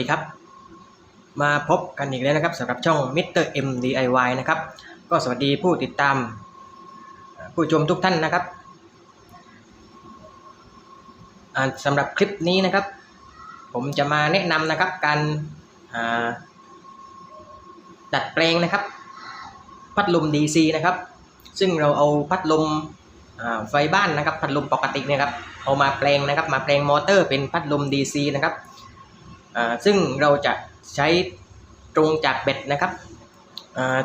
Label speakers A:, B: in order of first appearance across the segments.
A: ดีครับ มาพบกันอีกแล้วนะครับสำหรับช่อง Mr. M DIY นะครับ ก็สวัสดีผู้ติดตาม ผู้ชมทุกท่านนะครับสำหรับคลิปนี้นะครับ ผมจะมาแนะนำนะครับการดัดแปลงนะครับ พัดลม DC นะครับ ซึ่งเราเอาพัดลมไฟบ้านนะครับ พัดลมปกตินะครับ เอามาแปลงนะครับ มาแปลงมอเตอร์เป็นพัดลม DC นะครับ ซึ่งเราจะใช้ตรงจากแบตนะครับ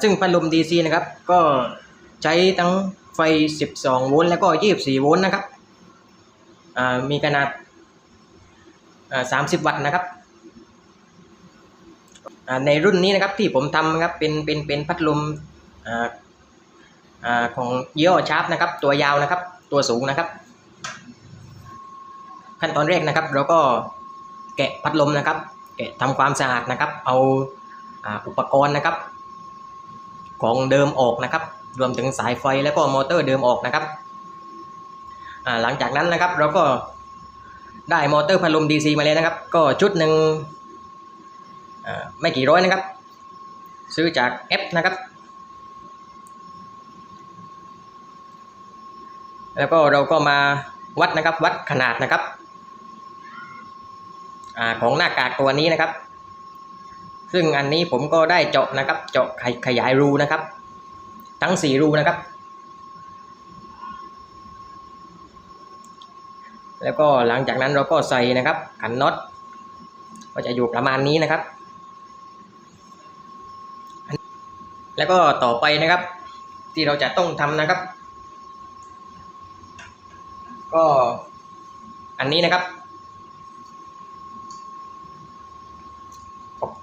A: ซึ่งพัดลม DC นะครับก็ใช้ทั้งไฟ 12 โวลต์แล้วก็ 24 โวลต์นะครับมีขนาด 30 วัตต์นะครับในรุ่นนี้นะครับที่ผมทำนะครับเป็นเป็นเป็นพัดลมออของยี่ห้อชาร์ปนะครับตัวยาวนะครับตัวสูงนะครับ ขั้นตอนแรกนะครับเราก็ แกะพัดลมนะครับ แกะทำความสะอาดนะครับ เอาอุปกรณ์นะครับ ของเดิมออกนะครับ รวมถึงสายไฟแล้วก็มอเตอร์เดิมออกนะครับหลังจากนั้นนะครับเราก็ได้มอเตอร์พัดลม DC มาแล้วนะครับ ก็ชุดหนึ่งไม่กี่ร้อยนะครับ ซื้อจากแอปนะครับ แล้วก็เราก็มาวัดนะครับวัดขนาดนะครับ อของหน้ากากตัวนี้นะครับ ซึ่งอันนี้ผมก็ได้เจาะนะครับ เจาะขยขยายรูนะครับ ทั้งสี่รูนะครับ แล้วก็หลังจากนั้นเราก็ใส่นะครับขันน็อตก็จะอยู่ประมาณนี้นะครับ แล้วก็ต่อไปนะครับ ที่เราจะต้องทำนะครับ ก็อันนี้นะครับ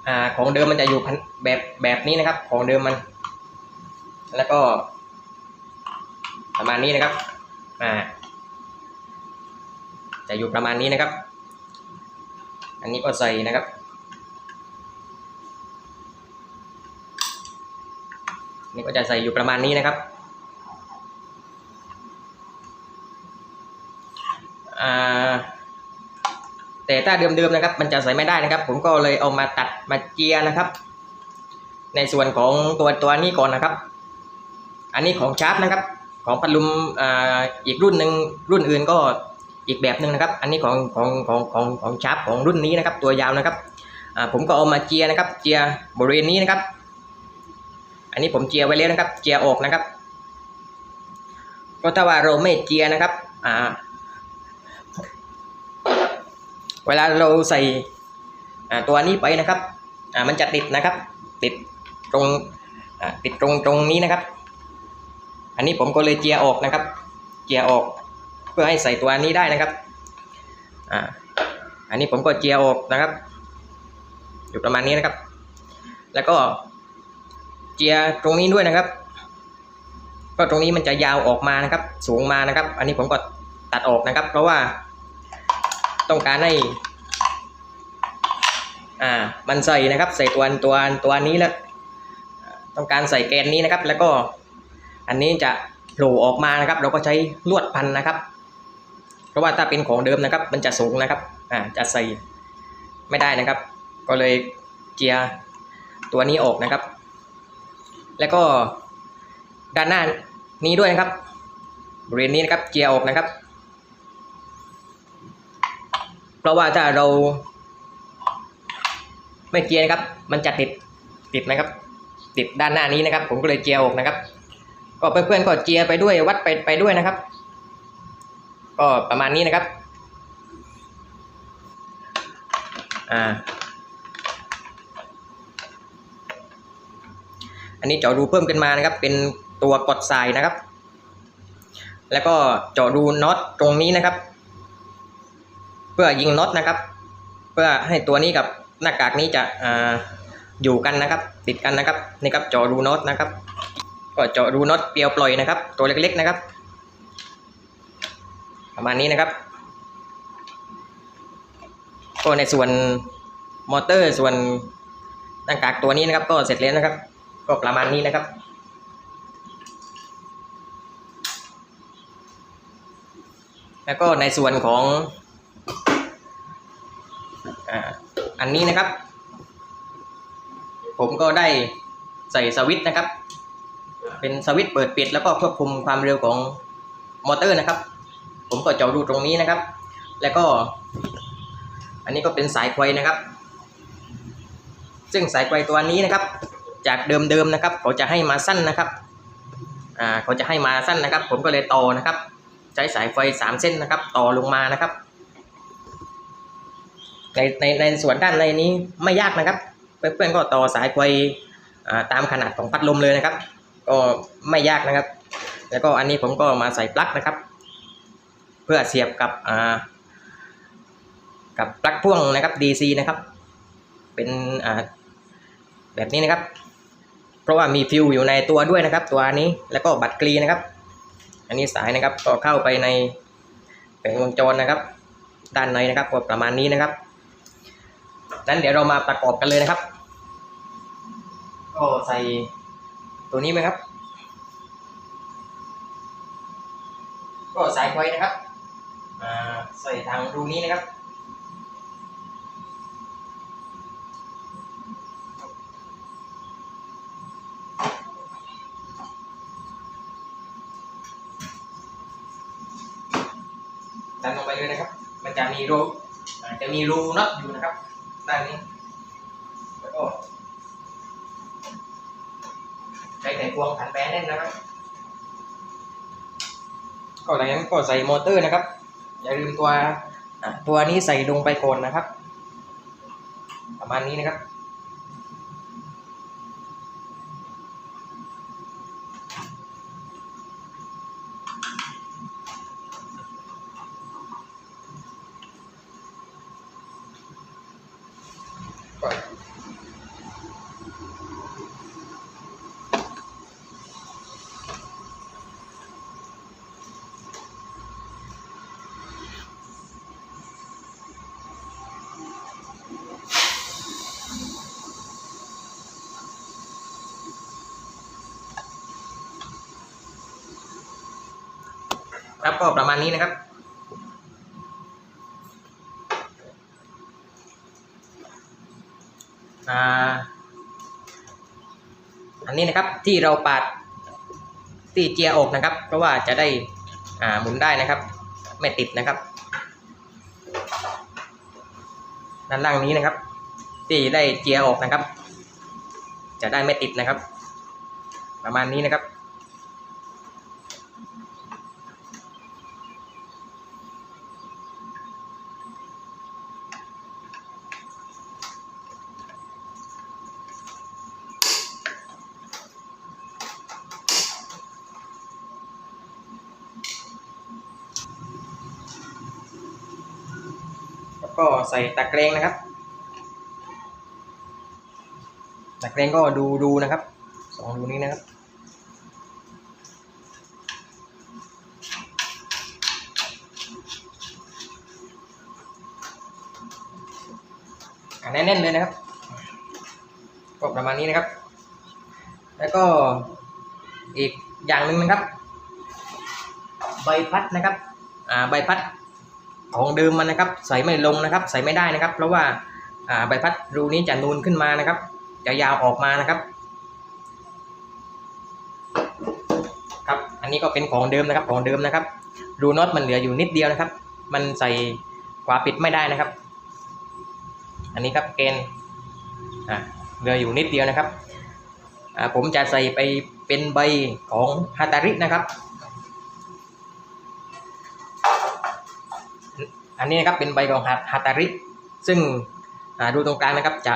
A: อ่าของเดิมมันจะอยู่แบบแบบนี้นะครับ ของเดิมมัน แล้วก็ ประมาณนี้นะครับอ่าจะอยู่ประมาณนี้นะครับ อันนี้ก็ใส่นะครับนี่ก็จะใส่อยู่ประมาณนี้นะครับอ่า แต่ถ้าเดิมๆนะครับ มันจะใส่ไม่ได้นะครับ ผมก็เลยเอามาตัดมาเจียนะครับ ในส่วนของตัวตัวนี้ก่อนนะครับ อันนี้ของชาร์ปนะครับ ของพัดลมอ่าอีกรุ่นหนึ่งรุ่นอื่นก็อีกแบบหนึ่งนะครับ อันนี้ของของของของของชาร์ปของรุ่นนี้นะครับ ตัวยาวนะครับอ่าผมก็เอามาเจียนะครับ เจียบริเวณนี้นะครับ อันนี้ผมเจียไว้แล้วนะครับ เจียออกนะครับก็ถ้าว่าเราไม่เจียนะครับ อ่า เวลาเราใส่ตัวนี้ไปนะครับมันจะติดนะครับ ติดตรงติดตรงตรงนี้นะครับ อันนี้ผมก็เลยเจียออกนะครับ เจียออก เพื่อให้ใส่ตัวนี้ได้นะครับอันนี้ผมก็เจียออกนะครับ อยู่ประมาณนี้นะครับ แล้วก็เจียตรงนี้ด้วยนะครับ ก็ตรงนี้มันจะยาวออกมานะครับ สูงมานะครับ อันนี้ผมก็ตัดออกนะครับ เพราะว่า ต้องการให้อ่ามันใส่นะครับ ใส่ตัวตัวตัวนี้แล้วต้องการใส่แกนนี้นะครับ แล้วก็อันนี้จะโผล่ออกมานะครับ เราก็ใช้ลวดพันนะครับ เพราะว่าถ้าเป็นของเดิมนะครับ มันจะสูงนะครับอ่าจะใส่ไม่ได้นะครับ ก็เลยเจียตัวนี้ออกนะครับ แล้วก็ด้านหน้านี้ด้วยนะครับบริเวณนี้นะครับเจียออกนะครับ เพราะว่าถ้าเรา ไม่เจียนะครับ มันจะติดติดนะครับ ติดด้านหน้านี้นะครับ ผมก็เลยเจียออกนะครับ ก็เพื่อนๆก็เจียไปด้วยวัดไปไปด้วยนะครับ ก็ประมาณนี้นะครับ อ่า อันนี้เจาะรูเพิ่มขึ้นมานะครับ เป็นตัวกดทรายนะครับ แล้วก็เจาะรูน็อตตรงนี้นะครับ เพื่อยิงน็อตนะครับ เพื่อให้ตัวนี้กับหน้ากากนี้จะออยู่กันนะครับ ติดกันนะครับนี่ครับเจาะรูน็อตนะครับ ก็เจาะรูน็อตเปียวปล่อยนะครับ ตัวเล็กๆนะครับ ประมาณนี้นะครับก็ในส่วนมอเตอร์ส่วนหน้ากากตัวนี้นะครับ ก็เสร็จแล้วนะครับ ก็ประมาณนี้นะครับแล้วก็ในส่วนของ อันนี้นะครับ ผมก็ได้ใส่สวิตช์นะครับ เป็นสวิตช์เปิดปิดแล้วก็ควบคุมความเร็วของมอเตอร์นะครับ ผมก็เจาะรูตรงนี้นะครับ แล้วก็ อันนี้ก็เป็นสายไฟนะครับ ซึ่งสายไฟตัวนี้นะครับ จากเดิมๆนะครับ เขาจะให้มาสั้นนะครับอ่าเขาจะให้มาสั้นนะครับ ผมก็เลยต่อนะครับ ใช้สายไฟสามเส้นนะครับ ต่อลงมานะครับ ในในในส่วนด้านในนี้ไม่ยากนะครับ เพื่อนๆก็ต่อสายไฟอ่าตามขนาดของพัดลมเลยนะครับ ก็ไม่ยากนะครับ แล้วก็อันนี้ผมก็มาใส่ปลั๊กนะครับ เพื่อเสียบกับกับปลั๊กพ่วงนะครับ DC นะครับ เป็นแบบนี้นะครับ เพราะว่ามีฟิวอยู่ในตัวด้วยนะครับ ตัวนี้แล้วก็บัตรกรีนะครับ อันนี้สายนะครับก็เข้าไปในแผงวงจรนะครับ ด้านในนะครับก็ประมาณนี้นะครับ นั้นเดี๋ยวเรามาประกอบกันเลยนะครับ ก็ใส่ตัวนี้ไหมครับ ก็สายไฟนะครับอ่าใส่ทางรูนี้นะครับดันลงไปเลยนะครับ มันจะมีรูจะมีรูน็อตอยู่นะครับ ด้านนี้แล้วก็ใช้ไขควงขันแปรแน่นนะครับ ก็หลังจากนั้นก็ใส่มอเตอร์นะครับ อย่าลืมตัวตัวนี้ใส่ลงไปก่อนนะครับ ประมาณนี้นะครับ ก็ประมาณนี้นะครับ อันนี้นะครับที่เราปาดที่เจียออกนะครับ เพราะว่าจะได้หมุนได้นะครับ ไม่ติดนะครับ ด้านล่างนี้นะครับ ที่ได้เจียออกนะครับ จะได้ไม่ติดนะครับ ประมาณนี้นะครับ ใส่ตะเกรงนะครับตะเกรงก็ดูดูนะครับสองดูนี้นะครับแน่นๆเลยนะครับก็ประมาณนี้นะครับ แล้วก็อีกอย่างหนึ่งนะครับ ใบพัดนะครับ อ่า ใบพัด ของเดิมมันนะครับ ใส่ไม่ลงนะครับ ใส่ไม่ได้นะครับ เพราะว่าใบพัดรูนี้จะนูนขึ้นมานะครับ จะยาวออกมานะครับ ครับ อันนี้ก็เป็นของเดิมนะครับ ของเดิมนะครับ รูน็อตมันเหลืออยู่นิดเดียวนะครับ มันใส่ขวาปิดไม่ได้นะครับ อันนี้ครับเกณฑ์เหลืออยู่นิดเดียวนะครับผมจะใส่ไปเป็นใบของฮาตารินะครับ อันนี้นะครับเป็นใบของฮาตาริซึ่งดูตรงกลางนะครับจะ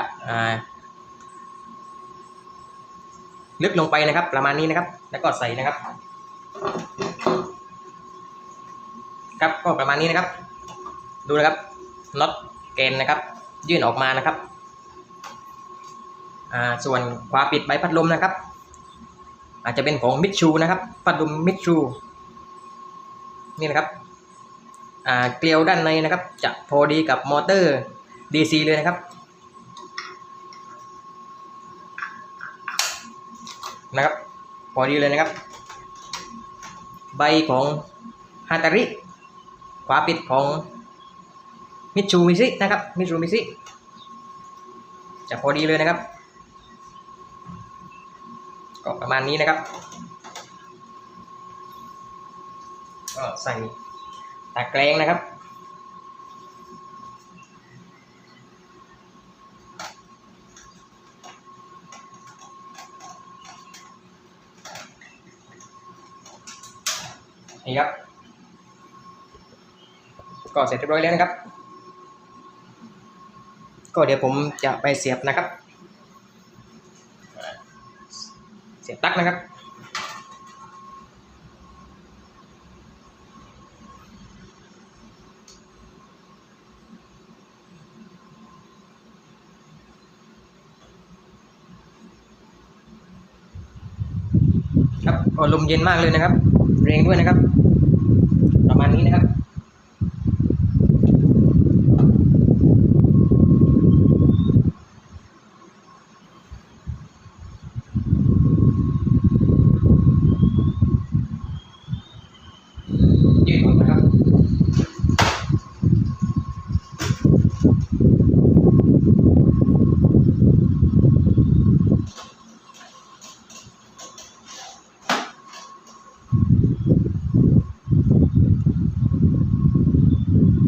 A: ลึกลงไปนะครับ ประมาณนี้นะครับ แล้วก็ใส่นะครับ ครับก็ประมาณนี้นะครับ ดูนะครับน็อตเกนนะครับ ยื่นออกมานะครับส่วนขวาปิดใบพัดลมนะครับ อาจจะเป็นของมิตชูนะครับ พัดลมมิตชูนี่นะครับ เกลียวด้านในนะครับ จะพอดีกับมอเตอร์ DC เลยนะครับ นะครับ พอดีเลยนะครับ ใบของฮาตาริขวาปิดของมิตซูมิซินะครับมิตซูมิซิจะพอดีเลยนะครับ ก็ประมาณนี้นะครับ ก็ใส่ ตะแกรงนะครับ นี่ครับ ก็เสร็จเรียบร้อยแล้วนะครับ ก็เดี๋ยวผมจะไปเสียบนะครับ เสียบปลั๊กนะครับ ครับลมเย็นมากเลยนะครับ แรงด้วยนะครับ ประมาณนี้นะครับ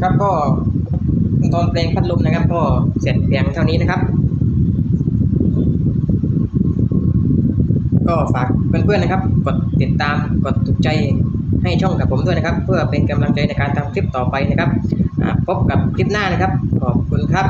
A: ครับ ก็ตอนเพลงพัดลมนะครับ ก็เสร็จเพียงเท่านี้นะครับ ก็ฝากเพื่อนๆนะครับ กดติดตามกดถูกใจให้ช่องกับผมด้วยนะครับ เพื่อเป็นกำลังใจในการทำคลิปต่อไปนะครับพบกับคลิปหน้านะครับ ขอบคุณครับ